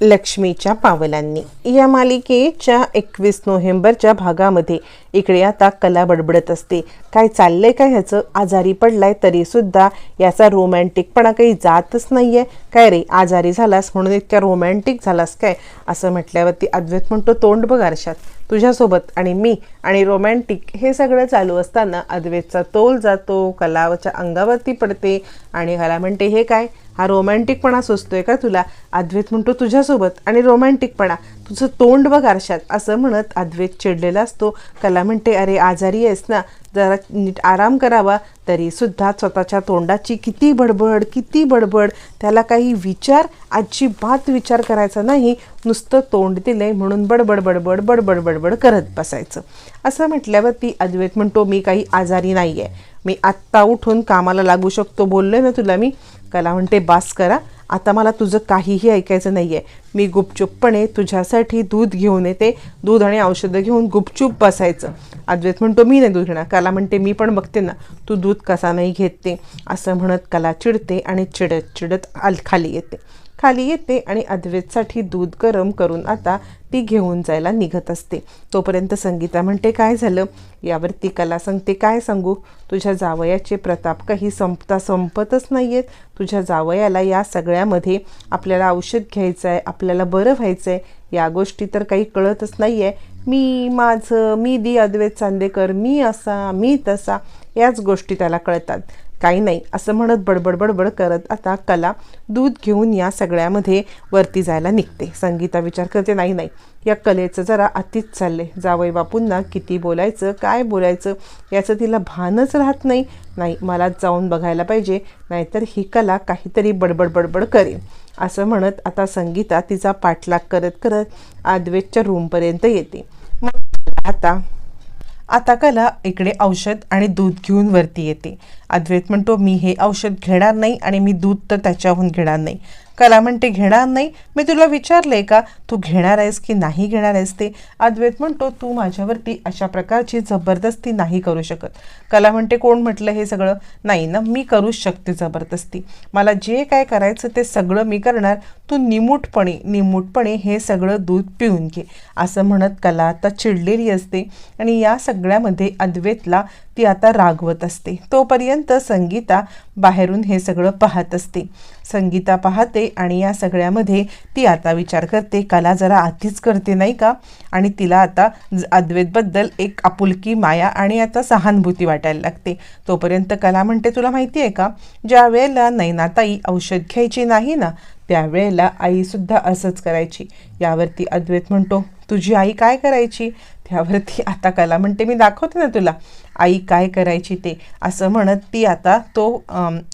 लक्ष्मीच्या पावलांनी. या मालिकेच्या एकवीस नोव्हेंबरच्या भागामध्ये इकडे आता कला बडबडत असते. काय चाललंय काय ह्याचं आजारी पडलाय तरी सुद्धा याचा रोमॅन्टिकपणा काही जातच नाहीये. काय रे आजारी झालास म्हणून इतक्या रोमॅन्टिक झालास काय? असं म्हटल्यावरती अद्वैत म्हणतो तोंड बघ आरशात तुझ्यासोबत आणि मी आणि रोमॅन्टिक हे सगळं चालू असताना अद्वैतचा तोल जातो कलाच्या अंगावरती पडते आणि कला म्हणते हे काय? हा रोमॅन्टिकपणा सुचतोय का तुला? अद्वैत म्हणतो तुझ्यासोबत आणि रोमॅन्टिकपणा. तुझं तोंड बघ आरशात असं म्हणत अद्वैत चिडलेला असतो. कला म्हणते अरे आजारी आहेस ना? जरा नीट आराम करावा. तरीसुद्धा स्वतःच्या तोंडाची किती बडबड किती बडबड. त्याला काही विचार अजिबात विचार करायचा नाही. नुसतं तोंड दिलंय म्हणून बडबड बडबड बडबड बडबड करत बसायचं. असं म्हटल्यावरती अद्वैत म्हणतो मी काही आजारी नाही आहे मी आत्ता उठून कामाला लागू शकतो. बोललो ना तुला मी? कला म्हणते बास करा. आता मला तुझं काहीही ऐकायचं नाही आहे मी गुपचूपपणे तुझ्यासाठी दूध घेऊन येते. दूध आणि औषधं घेऊन गुपचूप बसायचं. अद्वैत म्हणतो मी नाही दूध घेणार. कला म्हणते मी पण बघते ना. तू दूध कसा नाही घेते असं म्हणत कला चिडते आणि चिडत चिडत आल खाली येते. खाली येते आणि अद्वेतसाठी दूध गरम करून आता ती घेऊन जायला निघत असते. तोपर्यंत संगीता म्हणते काय झालं? यावरती कला सांगते काय सांगू? तुझ्या जावयाचे प्रताप काही संपता संपतच नाही आहेत तुझ्या जावयाला या सगळ्यामध्ये आपल्याला औषध घ्यायचं आहे आपल्याला बरं व्हायचं आहे या गोष्टी तर काही कळतच नाही आहे मी माझं मी दी अद्वैत चांदेकर मी असा मी तसा याच गोष्टी त्याला कळतात. काही नाही. असं म्हणत बडबड बडबड करत आता कला दूध घेऊन या सगळ्यामध्ये वरती जायला निघते. संगीता विचार करते नाही नाही. या कलेचं जरा अतिच चालले जावई बापूंना किती बोलायचं काय बोलायचं याचं तिला भानच राहत नाही. नाही मला जाऊन बघायला पाहिजे. नाहीतर ही कला काहीतरी बडबड बडबड करेन. असं म्हणत आता संगीता तिचा पाठलाग करत करत अद्वैतच्या रूमपर्यंत येते. मग आता आता कला इकडे औषध आणि दूध घेऊन वरती येते. अद्वैत म्हणतो मी हे औषध घेणार नाही आणि मी दूध तर त्याच्याहून घेणार नाही. कला म्हणते घेणार नाही. मी तुला विचारले का? तू घेणार आहेस की नाही घेणार आहेस ते? अद्वैत म्हणतो तू माझ्यावरती अशा प्रकारची जबरदस्ती नाही करू शकत. कला म्हणते कोण म्हटलं हे सगळं? नाही ना मी करूच शकते जबरदस्ती. मला जे काय करायचं ते सगळं मी करणार. तू निमूटपणे निमूटपणे हे सगळं दूध पिऊन घे. असं म्हणत कला आता चिडलेली असते आणि या सगळ्यामध्ये अद्वैतला ती आता रागवत असते. तोपर्यंत संगीता बाहेरून हे सगळं पाहत असते. संगीता पाहते आणि या सगळ्यामध्ये ती आता विचार करते कला जरा आधीच करते नाही का? आणि तिला आता ज- अद्वैतबद्दल एक आपुलकी माया आणि आता सहानुभूती वाटायला लागते. तोपर्यंत कला म्हणते तुला माहिती आहे का? ज्या वेळेला नैनाताई औषध घ्यायची नाही ना त्यावेळेला आईसुद्धा असंच करायची. यावरती अद्वैत म्हणतो तुझी आई काय करायची? त्यावरती आता कला म्हणते मी दाखवते ना तुला. आई काय करायची ते? असं म्हणत ती आता तो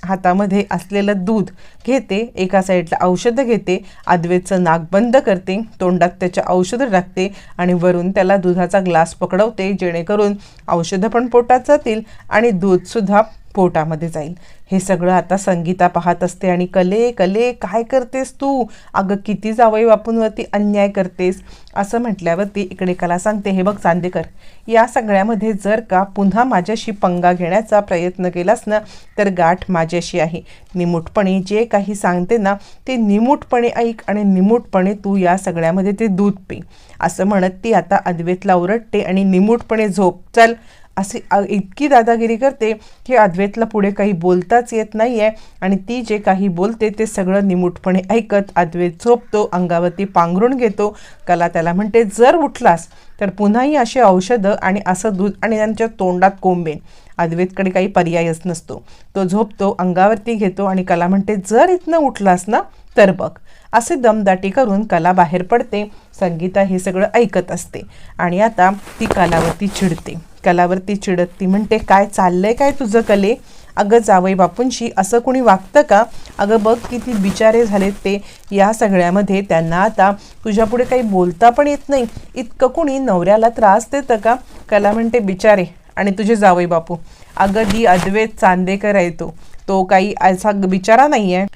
हातामध्ये असलेलं दूध घेते एका साईडला औषधं घेते अद्वैतचं नाक बंद करते तोंडात त्याच्या औषधं टाकते आणि वरून त्याला दुधाचा ग्लास पकडवते जेणेकरून औषधं पण पोटात जातील आणि दूधसुद्धा पोटामध्ये जाईल. हे सगळं आता संगीता पाहत असते आणि कले कले काय करतेस तू? अगं किती जावई बापूंवरती अन्याय करतेस? असं म्हटल्यावरती इकडे कला सांगते हे बघ चांदेकर या सगळ्यामध्ये जर का पुन्हा माझ्याशी पंगा घेण्याचा प्रयत्न केलास ना तर गाठ माझ्याशी आहे. निमूटपणे जे काही सांगते ना ते निमूटपणे ऐक आणि निमूटपणे तू या सगळ्यामध्ये ते दूध पे. असं म्हणत ती आता अद्वेतला ओरडते आणि निमूटपणे झोप चल असे इतकी दादागिरी करते की अद्वैतला पुढे काही बोलताच येत नाही आहे आणि ती जे काही बोलते ते सगळं निमूटपणे ऐकत अद्वैत झोपतो अंगावरती पांघरून घेतो. कला त्याला म्हणते जर उठलास तर पुन्हाही अशी औषधं आणि असं दूध आणि त्यांच्या तोंडात कोंबेन. अद्वैतकडे काही पर्यायच नसतो. तो झोपतो अंगावरती घेतो आणि कला म्हणते जर इथनं उठलास ना तर बघ. असे दमदाटी करून कला बाहेर पडते. संगीता हे सगळं ऐकत असते आणि आता ती कलावरती चिडते. कलावरती चिडत ती म्हणते काय चाललंय काय तुझं कले? अगं जावई बापूंशी असं कोणी वागतं का? अगं बघ किती बिचारे झालेत ते. या सगळ्यामध्ये त्यांना आता तुझ्यापुढे काही बोलता पण येत नाही. इतकं कोणी नवऱ्याला त्रास देतं का? कला म्हणते बिचारे आणि तुझे जावई बापू. अगं दी अद्वैत चांदेकर आहे तो. तो काही असा बिचारा नाही आहे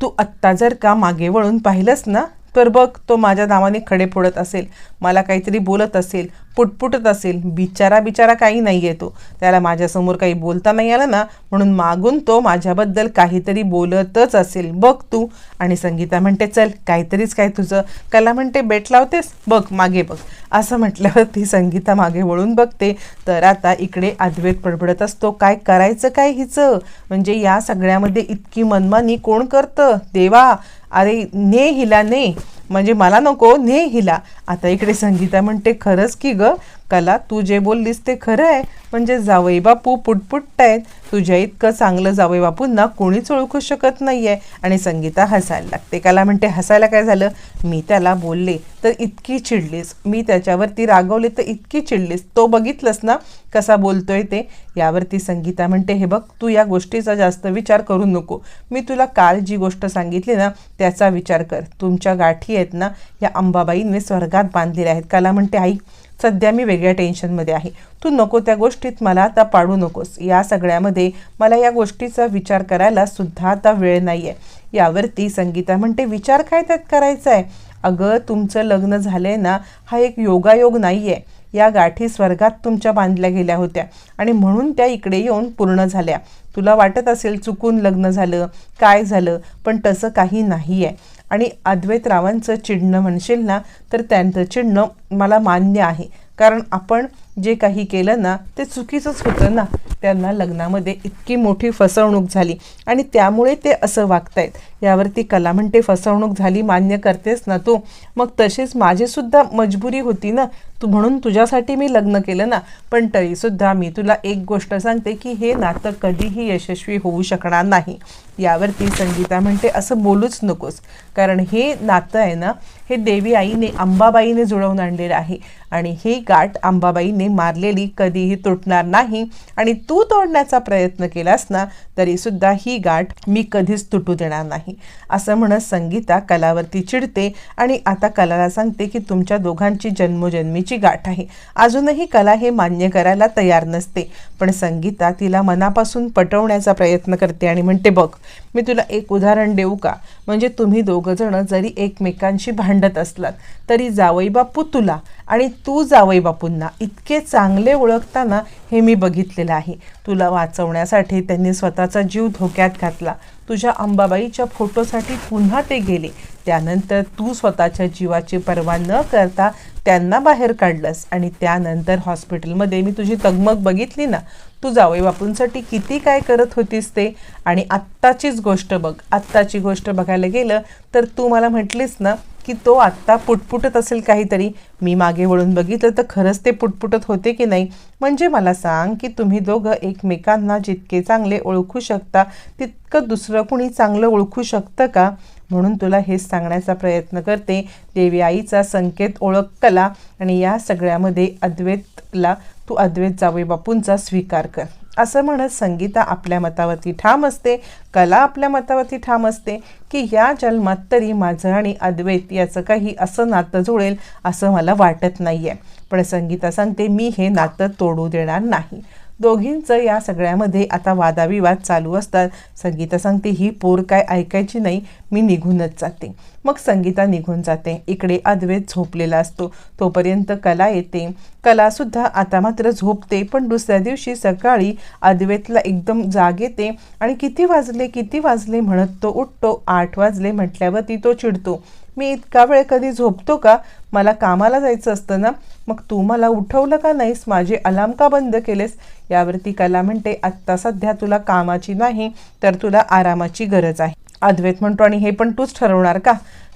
तू आत्ता जर का मागे वळून पाहिलंस ना तर बघ तो माझ्या नावाने खडे फोडत असेल. मला काहीतरी बोलत असेल. पुटपुटत असेल. बिचारा बिचारा काही नाही येतो त्याला माझ्यासमोर काही बोलता नाही आलं ना म्हणून मागून तो माझ्याबद्दल काहीतरी बोलतच असेल. बघ तू. आणि संगीता म्हणते चल काहीतरीच काय तुझं. कला म्हणते बेट लावतेस? बघ मागे बघ. असं म्हटल्यावर ती संगीता मागे वळून बघते. तर आता इकडे अद्वैत पडबडत असतो. काय करायचं काय हिचं? म्हणजे या सगळ्यामध्ये इतकी मनमानी कोण करतं? देवा! अरे ने हिला ने. म्हणजे मला नको ने हिला. आता इकडे संगीता म्हणते खरंच की ग कला तू जे बोललीस ते खरं आहे. म्हणजे जावई बापू पुटपुटतायत. तुझ्या इतकं चांगलं जावई बापूंना कोणीच ओळखू शकत नाही आहे आणि संगीता हसायला लागते. काला म्हणते हसायला काय झालं? मी त्याला बोलले तर इतकी चिडलीस. मी त्याच्यावरती रागवले तर इतकी चिडलीस. तो बघितलंस ना कसा बोलतोय ते? यावरती संगीता म्हणते हे बघ तू या गोष्टीचा जास्त विचार करू नको. मी तुला काल जी गोष्ट सांगितली ना त्याचा विचार कर. तुमच्या गाठी आहेत ना या अंबाबाईने स्वर्गात बांधलेल्या आहेत. काला म्हणते आई सध्या मी वेगळ्या टेन्शनमध्ये आहे. तू नको त्या गोष्टीत मला आता पाडू नकोस. या सगळ्यामध्ये मला या गोष्टीचा विचार करायला सुद्धा आता वेळ नाही आहे यावरती संगीता म्हणते विचार काय त्यात करायचा आहे अगं तुमचं लग्न झालंय ना हा एक योगायोग नाही आहे या गाठी स्वर्गात तुमच्या बांधल्या गेल्या होत्या आणि म्हणून त्या इकडे येऊन पूर्ण झाल्या. तुला वाटत असेल चुकून लग्न झालं काय झालं पण तसं काही नाही आहे आणि अद्वैत रावांचं चिडणं म्हणशील ना तर त्यांचं चिडणं मला मान्य आहे. कारण आपण जे काही केलं ना ते चुकीचंच होतं ना. त्यांना लग्नामध्ये इतकी मोठी फसवणूक झाली. आणि त्यामुळे ते असं वागतायत. यावरती कला म्हणते फसवणूक झाली मान्य करतेस ना तू. मग तशीच माझीसुद्धा मजबुरी होती ना तू म्हणून तुझ्यासाठी मी लग्न केलं ना पण तरीसुद्धा मी तुला एक गोष्ट सांगते की हे नातं कधीही यशस्वी होऊ शकणार नाही. यावरती संगीता म्हणते असं बोलूच नकोस. कारण हे नातं आहे ना हे देवी आईने अंबाबाईने जुळवून आणलेलं आहे. आणि ही गाठ अंबाबाईने मारलेली कधीही तुटणार नाही. आणि तू तोडण्याचा प्रयत्न केलास ना तरीसुद्धा ही गाठ मी कधीच तुटू देणार नाही. असं म्हणत संगीता कलावरती चिडते आणि आता कलाला सांगते की तुमच्या दोघांची जन्मोजन्मीची गाठ आहे. अजूनही कला हे मान्य करायला तयार नसते. पण संगीता तिला मनापासून पटवण्याचा प्रयत्न करते आणि म्हणते बघ मी तुला एक उदाहरण देऊ का? म्हणजे तुम्ही दोघंजणं जरी एकमेकांशी भांडत असलात तरी जावई बापू तुला आणि तू जावई बापूंना इतके चांगले ओळखताना हे मी बघितलेलं आहे. तुला वाचवण्यासाठी त्यांनी स्वतःचा जीव धोक्यात घातला. तुझ्या अंबाबाईच्या फोटोसाठी पुन्हा ते गेले. त्यानंतर तू स्वतःच्या जीवाची पर्वा न करता त्यांना बाहेर काढलंस आणि त्यानंतर हॉस्पिटलमध्ये मी तुझी तगमग बघितली ना तू जावई बापूंसाठी किती काय करत होतीस ते? आणि आत्ताचीच गोष्ट बघ आत्ताची गोष्ट बघायला गेलं तर तू मला म्हटलीस ना की तो आत्ता पुटपुटत असेल काहीतरी. मी मागे वळून बघितलं तर खरंच ते पुटपुटत होते की नाही? म्हणजे मला सांग की तुम्ही दोघं एकमेकांना जितके चांगले ओळखू शकता तितकं दुसरं कुणी चांगलं ओळखू शकतं का? म्हणून तुला हेच सांगण्याचा प्रयत्न करते. देवी आईचा संकेत ओळख कला आणि या सगळ्यामध्ये अद्वैतला तू अद्वैत जावे बापूंचा स्वीकार कर. असं म्हणत संगीता आपल्या मतावरती ठाम असते. कला आपल्या मतावरती ठाम असते की या जन्मात तरी माझं आणि अद्वैत याचं काही असं नातं जुळेल असं मला वाटत नाही आहे पण संगीता सांगते मी हे नातं तोडू देणार नाही. दोघींचं या सगळ्यामध्ये आता वादाविवाद चालू असतात. संगीता सांगते ही पोर काय ऐकायची नाही मी निघूनच जाते. मग संगीता निघून जाते. इकडे अद्वैत झोपलेला असतो. तोपर्यंत कला येते. कलासुद्धा आता मात्र झोपते पण दुसऱ्या दिवशी सकाळी अद्वैतला एकदम जाग येते आणि किती वाजले किती वाजले म्हणत तो उठतो. आठ वाजले म्हटल्यावरती तो चिडतो. मी इतका वेळ कधी झोपतो का? मला कामाला जायचं असतं ना? मग तू मला उठवलं का नाहीस? माझे अलाम का बंद केलेस? यावरती कला म्हणते आत्ता सध्या तुला कामाची नाही तर तुला आरामाची गरज आहे. अद्वैत म्हणतो आणि हे पण तूच ठरवणार का?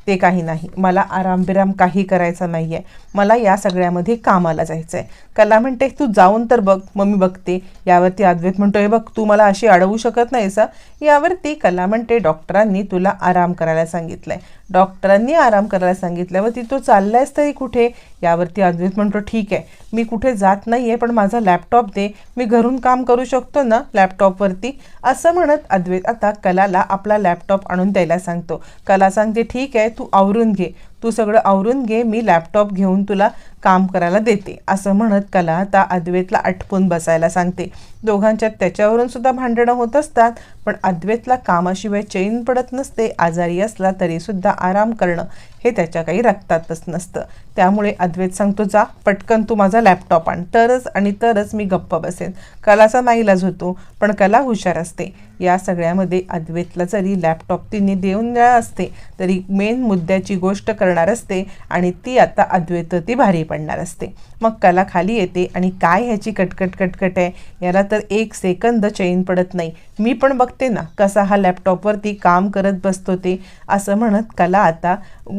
ते काही नाही. मला आरामबिराम काही करायचा नाही आहे मला या सगळ्यामध्ये कामाला जायचं आहे कला म्हणते तू जाऊन तर बघ. मग मी बघते. यावरती अद्वैत म्हणतो हे बघ तू मला अशी अडवू शकत नाहीस यावरती कला म्हणते डॉक्टरांनी तुला आराम करायला सांगितलं आहे डॉक्टरांनी आराम करायला सांगितल्यावरती तो चाललायस तरी कुठे? यावरती अद्वैत म्हणतो ठीक आहे. मी कुठे जात नाही आहे पण माझा लॅपटॉप दे. मी घरून काम करू शकतो ना लॅपटॉपवरती? असं म्हणत अद्वैत आता कलाला आपला लॅपटॉप आणून द्यायला सांगतो. कला सांगते ठीक आहे तू आवरून घे. तू सगळं आवरून घे मी लॅपटॉप घेऊन तुला काम करायला देते असं म्हणत कला आता अद्वैतला आटपून बसायला सांगते. दोघांच्यात त्याच्यावरून सुद्धा भांडणं होत असतात पण अद्वैतला कामाशिवाय चैन पडत नसते आजारी असला तरी सुद्धा आराम करणं हे त्याच्या काही रक्तातच नसतं. त्यामुळे अद्वैत सांगतो जा पटकन तू माझा लॅपटॉप आण. तरच आणि तरच मी गप्प बसेन. कलाचा नाईलाज होतो पण कला हुशार असते. या सगळ्यामध्ये अद्वैतला जरी लॅपटॉप तिने देऊन द्या असते तरी मेन मुद्द्याची गोष्ट करणार असते आणि ती आता अद्वैत ती भारी पडणार असते. मग कला खाली येते आणि काय ह्याची कटकट कटकट आहे? याला तर एक सेकंद चैन पडत नाही. मी पण बघते ना कसा हा लॅपटॉपवरती काम करत बसतो ते असं म्हणत कला आता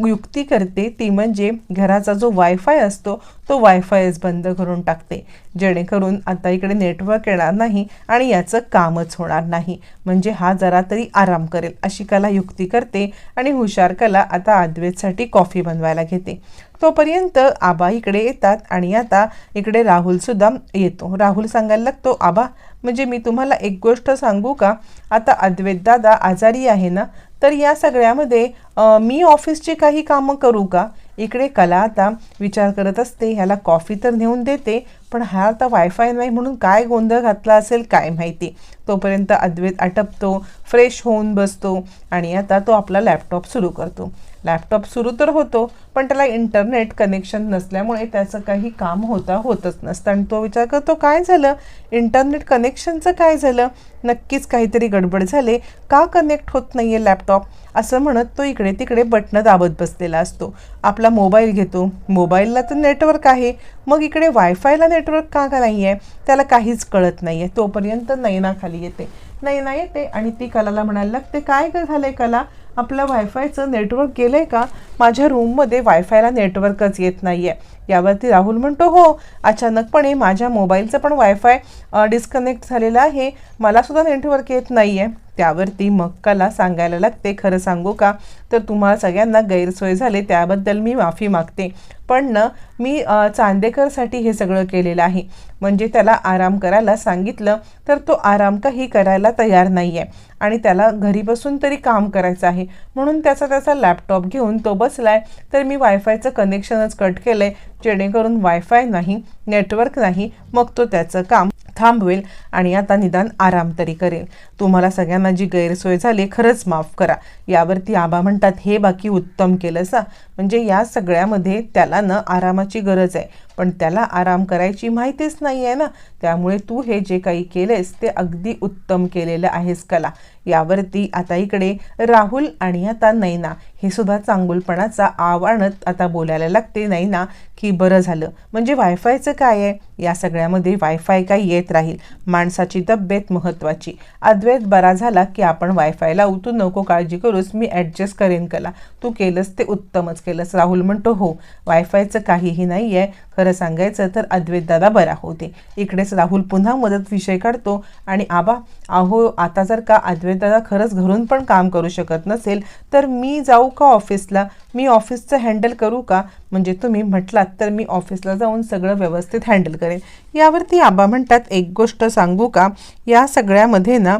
युक्ती करते ती म्हणजे घराचा जो वायफाय असतो तो वायफायच बंद करून टाकते. जेणेकरून आता इकडे नेटवर्क येणार नाही आणि याचं कामच होणार नाही. म्हणजे हा जरा तरी आराम करेल अशी कला युक्ती करते आणि हुशार कला आता अद्वैतसाठी कॉफी बनवायला घेते. तोपर्यंत आबा इकडे येतात आणि आता इकडे राहुलसुद्धा येतो. राहुल सांगायला लागतो आबा म्हणजे मी तुम्हाला एक गोष्ट सांगू का? आता अद्वैत दादा आजारी आहे ना तर या सगळ्यामध्ये मी ऑफिसची काही कामं करू का? इकडे कला आता विचार करत असते ह्याला कॉफी तर नेऊन देते पण हा आता वायफाय नाही म्हणून काय गोंधळ घातला असेल काय माहिती? तोपर्यंत अद्वैत आटपतो फ्रेश होऊन बसतो आणि आता तो आपला लॅपटॉप सुरू करतो. लॅपटॉप सुरू तर होतो पण त्याला इंटरनेट कनेक्शन नसल्यामुळे त्याचं काही काम होता होतच नसतं. आणि तो विचार करतो काय झालं? इंटरनेट कनेक्शनचं काय झालं? नक्कीच काहीतरी गडबड झाले. का कनेक्ट होत नाही आहे लॅपटॉप असं म्हणत तो इकडे तिकडे बटणं दाबत बसलेला असतो. आपला मोबाईल घेतो. मोबाईलला तर नेटवर्क आहे. मग इकडे वायफायला नेटवर्क का का नाही आहे त्याला काहीच कळत नाही आहे तोपर्यंत नैनाखाली येते. नाही नाही येते आणि ती कलाला म्हणायला लागते काय झालं आहे कला? आपलं वायफायचं नेटवर्क गेलं आहे का? माझ्या रूममध्ये वायफायला नेटवर्कच येत नाही आहे यावरती राहुल म्हणतो हो अचानकपणे माझ्या मोबाईलचं पण वायफाय डिस्कनेक्ट झालेलं आहे. मलासुद्धा नेटवर्क येत नाही आहे त्यावरती मक्काला सांगायला लागते खरं सांगू का? तर तुम्हाला सगळ्यांना गैरसोय झाले त्याबद्दल मी माफी मागते. पण न मी चांदेकरसाठी हे सगळं केलेलं आहे. म्हणजे त्याला आराम करायला सांगितलं तर तो आराम काही करायला तयार नाही आहे आणि त्याला घरी बसून तरी काम करायचं आहे. म्हणून त्याचा त्याचा लॅपटॉप घेऊन तो बसलाय. तर मी वायफायचं कनेक्शनच कट केलं आहे जेणेकरून वायफाय नाही नेटवर्क नाही मग तो त्याचं काम थांबवेल आणि आता निदान आराम तरी करेल. तुम्हाला सगळ्यांना जी गैरसोय झाली खरंच माफ करा. यावरती आबा म्हणतात हे बाकी उत्तम केलं सा म्हणजे या सगळ्यामध्ये त्याला न आरामाची गरज आहे. पण त्याला आराम करायची माहितीच नाही आहे ना. त्यामुळे तू हे जे काही केलेस ते अगदी उत्तम केलेलं आहेस कला. यावरती आता इकडे राहुल आणि आता नैना. हे सुद्धा चांगुलपणाचा आव्हानत आता बोलायला लागते नैना की बरं झालं. म्हणजे वायफायचं काय आहे? या सगळ्यामध्ये वायफाय काय येत राहील. माणसाची तब्येत महत्त्वाची. अद्वैत बरा झाला की आपण वायफायला उतू नको काळजी करूस मी ॲडजस्ट करेन कला. तू केलंस ते उत्तमच केलंस. राहुल म्हणतो हो वायफायचं काहीही नाही आहे खरं सांगायचं तर अद्वैतदादा बरा होते. इकडेच राहुल पुन्हा मदत विषय काढतो आणि आबा अहो आता जर का अद्वैतदादा खरंच घरून पण काम करू शकत नसेल तर मी जाऊ का ऑफिसला? मी ऑफिसचं हँडल करू का? म्हणजे तुम्ही म्हटलात तर मी ऑफिसला जाऊन सगळं व्यवस्थित हँडल करेन. यावरती आबा म्हणतात एक गोष्ट सांगू का? या सगळ्यामध्ये ना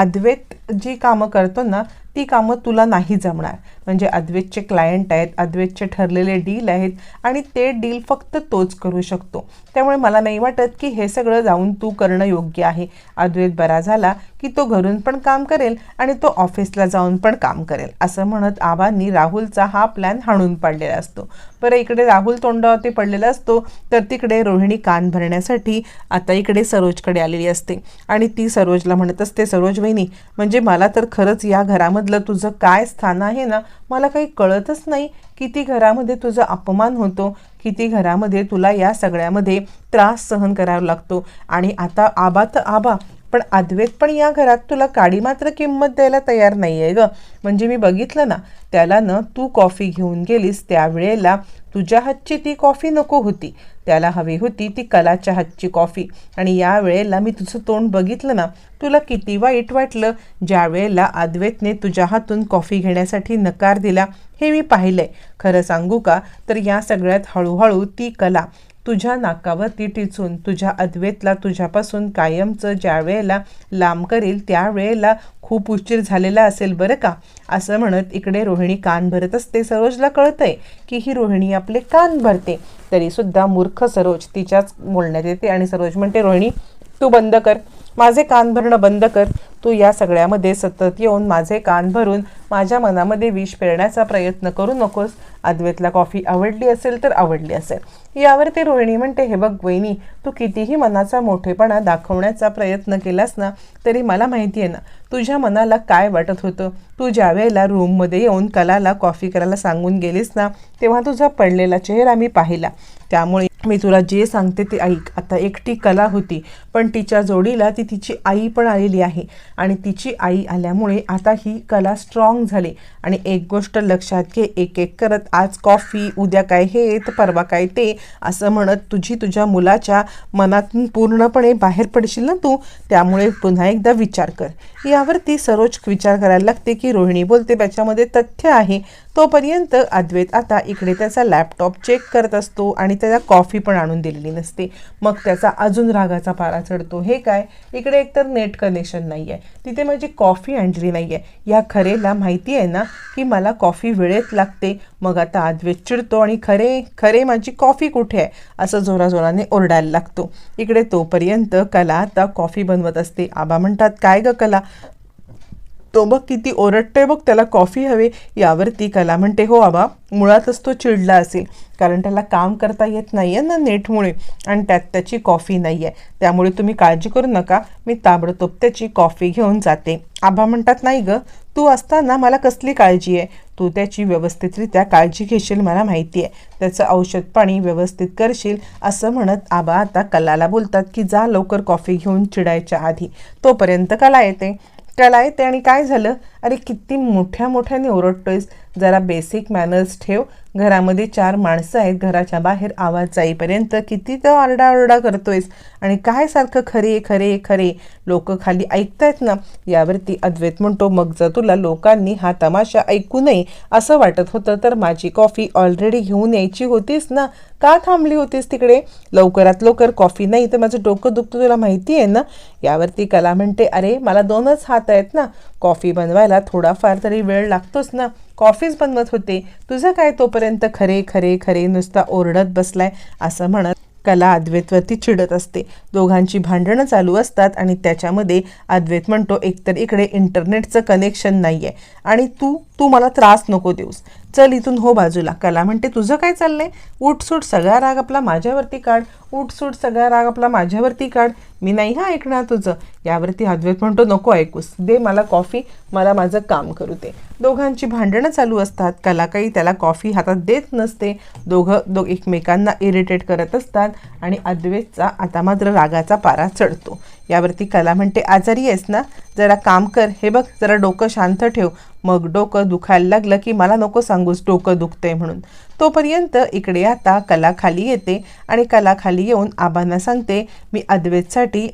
अद्वैत जी कामं करतो ना ती कामं तुला नाही जमणार. म्हणजे अद्वैतचे क्लायंट आहेत अद्वैतचे ठरलेले डील आहेत आणि ते डील फक्त तोच करू शकतो. त्यामुळे मला नाही वाटत की हे सगळं जाऊन तू करणं योग्य आहे. अद्वैत बरा झाला की तो घरून पण काम करेल आणि तो ऑफिसला जाऊन पण काम करेल असं म्हणत आबांनी राहुलचा हा प्लॅन हाणून पाडलेला असतो. बरं इकडे राहुल तोंडावरती पडलेला असतो तर तिकडे रोहिणी कान भरण्यासाठी आता इकडे सरोजकडे आलेली असते. आणि ती सरोजला म्हणत असते सरोज वहिनी म्हणजे मला तर खरंच या घरामधलं तुझं काय स्थान आहे ना मला काही कळतच नाही किती घरामध्ये तुझा अपमान होतो किती घरामध्ये तुला या सगळ्यामध्ये त्रास सहन करावा लागतो. आणि आता आबा तर आबा पण अद्वैत पण या घरात तुला काडी मात्र किंमत द्यायला तयार नाही आहे ग. म्हणजे मी बघितलं ना त्याला न तू कॉफी घेऊन गेलीस त्यावेळेला तुझ्या हातची ती कॉफी नको होती. त्याला हवी होती ती कलाच्या हातची कॉफी. आणि या वेळेला मी तुझं तोंड बघितलं ना तुला किती वाईट वाटलं. ज्या वेळेला आद्वेतने तुझ्या हातून कॉफी घेण्यासाठी नकार दिला हे मी पाहिलंय. खरं सांगू का? तर या सगळ्यात हळूहळू ती कला तुझ्या नाकावरती टिचून तुझ्या अद्वेतला तुझ्यापासून कायमचं ज्या वेळेला लांब करेल त्यावेळेला खूप उशीर झालेला असेल बरं का? असं म्हणत इकडे रोहिणी कान भरत असते. सरोजला कळतंय की ही रोहिणी आपले कान भरते. तरीसुद्धा मूर्ख सरोज तिच्याच बोलण्यात येते आणि सरोज म्हणते रोहिणी तू बंद कर. माझे कान भरणं बंद कर. तू या सगळ्यामध्ये सतत येऊन माझे कान भरून माझ्या मनामध्ये विष पेरण्याचा प्रयत्न करू नकोस. अद्वैतला कॉफी आवडली असेल तर आवडली असेल. यावर ते रोहिणी म्हणते हे बघ वहिनी तू कितीही मनाचा मोठेपणा दाखवण्याचा प्रयत्न केलास ना तरी मला माहिती आहे ना तुझ्या मनाला काय वाटत होतं? तू ज्या वेळेला रूममध्ये येऊन कलाला कॉफी करायला सांगून गेलीस ना तेव्हा तुझा पडलेला चेहरा मी पाहिला. त्यामुळे मी तुला जे सांगते ते ऐक. आता एकटी कला होती पण तिच्या जोडीला ती तिची आई पण आलेली आहे. आणि तिची आई आल्यामुळे आता ही कला स्ट्रॉंग झाली. आणि एक गोष्ट लक्षात घे एक एक करत आज कॉफी उद्या काय हे तर परवा काय ते असं म्हणत तुझी तुझ्या मुलाच्या मनातून पूर्णपणे बाहेर पडशील ना तू? त्यामुळे पुन्हा एकदा विचार कर. यावरती सरोज विचार करायला लागते की रोहिणी बोलते त्याच्यामध्ये तथ्य आहे. तोपर्यंत अद्वैत आता इकडे त्याचा लॅपटॉप चेक करत असतो आणि त्याला कॉफी पण आणून दिलेली नसते. मग त्याचा अजून रागाचा पारा चढतो. हे काय? इकडे एकतर नेट कनेक्शन नाही आहे तिथे माझी कॉफी आणली नाही आहे या खरेला माहिती आहे ना की मला कॉफी वेळेत लागते. मग आता अद्वैत चिडतो आणि खरे खरे माझी कॉफी कुठे आहे? असं जोराजोराने ओरडायला लागतो. इकडे तोपर्यंत कला आता कॉफी बनवत असते. आबा म्हणतात काय ग कला? तो बघ किती ओरडते बघ त्याला कॉफी हवी यावरती कला म्हणते हो आबा मुळातच तो चिडला असेल कारण त्याला काम करता येत नाही आहे ना नेटमुळे आणि त्यात त्याची कॉफी नाही आहे त्यामुळे तुम्ही काळजी करू नका मी ताबडतोब त्याची कॉफी घेऊन जाते. आबा म्हणतात नाही ग तू असताना मला कसली काळजी आहे? तू त्याची व्यवस्थितरित्या काळजी घेशील मला माहिती आहे. त्याचं औषध पाणी व्यवस्थित करशील असं म्हणत आबा आता कलाला बोलतात की जा लवकर कॉफी घेऊन चिडायच्या आधी तोपर्यंत कला येते. त्याला येते आणि काय झालं? अरे किती मोठ्या मोठ्याने ओरडतोयस. जरा बेसिक मॅनर्स ठेव. घरामध्ये चार माणसं आहेत घराच्या बाहेर आवाज जाईपर्यंत किती तर आरडाओरडा करतोयस. आणि काय सारखं खरे खरे खरे लोक खाली ऐकतायत ना यावरती अद्वैत म्हणतो मग जर तुला लोकांनी हा तमाशा ऐकू नये असं वाटत होतं तर माझी कॉफी ऑलरेडी घेऊन यायची होतीस ना? का थांबली होतीस तिकडे? लवकरात लवकर कॉफी नाही तर माझं डोकं दुखतं तुला माहिती आहे ना? यावरती कला म्हणते अरे मला दोनच हात आहेत ना. कॉफी बनवायला थोडाफार तरी वेळ लागतोच ना. कॉफीज बनवत होते. तुझं काय तोपर्यंत खरे खरे खरे नुसता ओरडत बसलाय असं म्हणत कला अद्वैतवरती चिडत असते. दोघांची भांडणं चालू असतात आणि त्याच्यामध्ये अद्वैत म्हणतो एकतर इकडे इंटरनेटचं कनेक्शन नाही आहे आणि तू तू मला त्रास नको देऊस. चल इथून हो बाजूला कला म्हणते तुझं काय चाललंय? उठसूट सगळा राग आपला माझ्यावरती काढ. उठसूट सगळा राग आपला माझ्यावरती काढ. मी नाही हा ऐकणार तुझं. यावरती अद्वैत म्हणतो नको ऐकूस. दे मला कॉफी मला माझं काम करू दे. दोघांची भांडणं चालू असतात. कला काही त्याला कॉफी हातात देत नसते. दोघं दो एकमेकांना इरिटेट करत असतात आणि अद्वैतचा आता मात्र रागाचा पारा चढतो. यावरती कला म्हणते आजारी आहेस ना? जरा काम कर. हे बघ जरा डोकं शांत ठेव. मग डोकं दुखायला लागलं की मला नको सांगूस डोकं दुखतंय म्हणून. तोपर्यंत इकडे आता कला खाली येते आणि कला खाली येऊन आबांना सांगते मी अद्वैतसाठी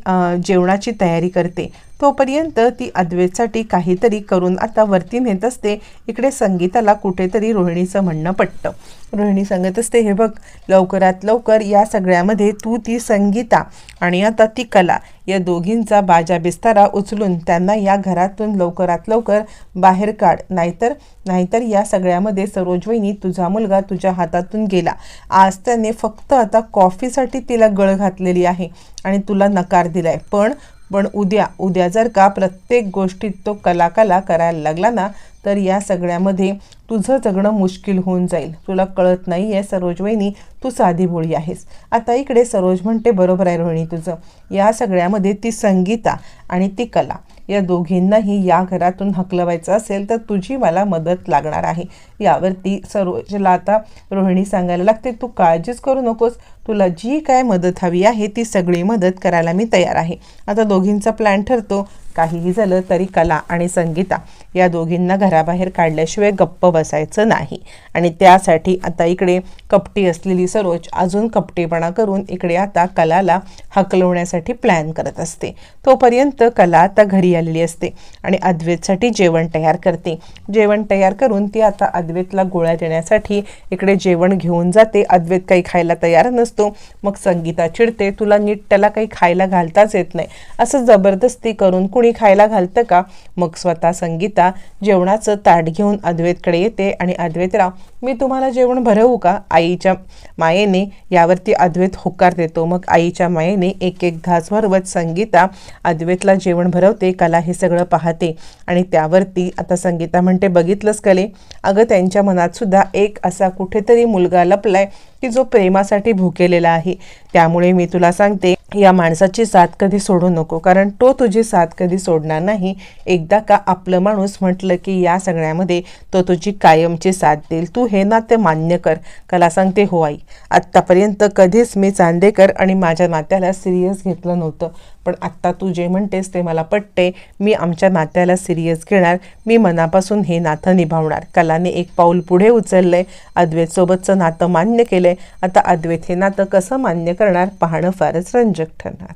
जेवणाची तयारी करते. तोपर्यंत ती अद्वैतसाठी काहीतरी करून आता वरती नेत असते. इकडे संगीताला कुठेतरी रोहिणीचं म्हणणं पटतं. रोहिणी सांगत असते हे बघ लवकरात लवकर या सगळ्यामध्ये तू ती संगीता आणि आता ती कला. या दोघींचा बाजा बिस्तारा उचलून त्यांना या घरातून लवकरात लवकर बाहेर काढ. नाहीतर नाहीतर या सगळ्यामध्ये सरोजवहिनी तुझा मुलगा तुझ्या हातातून गेला. आज त्याने फक्त आता कॉफीसाठी तिला गळ घातलेली आहे आणि तुला नकार दिलाय. पण पण उद्या उद्या जर का प्रत्येक गोष्टीत तो कलाकला करायला लागला ना तर या सगळ्यामध्ये तुझं जगणं मुश्किल होऊन जाईल. तुला कळत नाही आहे सरोज वहिनी तू साधी भोळी आहेस. आता इकडे सरोज म्हणते बरोबर आहे रोहिणी तुझं. या सगळ्यामध्ये ती संगीता आणि ती कला. या दोघींनाही या घरातून हकलवायचं असेल तर तुझी मला मदत लागणार आहे. यावरती सरोजला आता रोहिणी सांगायला लागते तू काळजीच करू नकोस. तुला जी काय मदत हवी आहे ती सगळी मदत करायला मी तयार आहे. आता दोघींचा प्लॅन ठरतो. काहीही झालं तरी कला आणि संगीता या दोघींना घराबाहेर काढल्याशिवाय गप्प बसायचं नाही. आणि त्यासाठी आता इकडे कपटी असलेली सरोज अजून कपटीपणा करून इकडे आता कलाला हकलवण्यासाठी प्लॅन करत असते. तोपर्यंत कला आता घरी आलेली असते आणि अद्वैतसाठी जेवण तयार करते. जेवण तयार करून ती आता अद्वैतला गोळ्या देण्यासाठी इकडे जेवण घेऊन जाते. अद्वैत काही खायला तयार नसतो. मग संगीता चिडते तुला नीट त्याला काही खायला घालताच येत नाही. असं जबरदस्ती करून कुणी खायला घालतं का? मग स्वतः संगीता जेवणाचं ताट घेऊन अद्वैतकडे येते आणि अद्वैतराव मी तुम्हाला जेवण भरवू का? आईच्या मायेने यावरती अद्वैत होकार देतो. मग आईच्या मायेने एक एक घास भरवत संगीता अद्वैतला जेवण भरवते कला हे सगळं पाहते. आणि त्यावरती आता संगीता म्हणते बघितलंच कले अगं त्यांच्या मनात सुद्धा एक असा कुठेतरी मुलगा लपलाय की जो प्रेमासाठी भुकेलेला आहे. त्यामुळे मी तुला सांगते या माणसाची साथ कधी सोडू नको कारण तो तुझी साथ कधी सोडणार नाही. एकदा का आपलं माणूस म्हटलं की या सगळ्यामध्ये तो तुझी कायमची साथ देईल. तू हे ना ते मान्य कर. कला सांगते हो आई आत्तापर्यंत कधीच मी चांदेकर आणि माझ्या नात्याला सिरियस घेतलं नव्हतं. पण आत्ता तू जे म्हणतेस ते मला पटते. मी आमच्या नात्याला सिरियस घेणार. मी मनापासून हे नातं निभावणार. कलाने एक पाऊल पुढे उचललंय. अद्वैतसोबतचं नातं मान्य केलंय. आता अद्वैत हे नातं कसं मान्य करणार? पाहणं फारच रंजक ठरणार.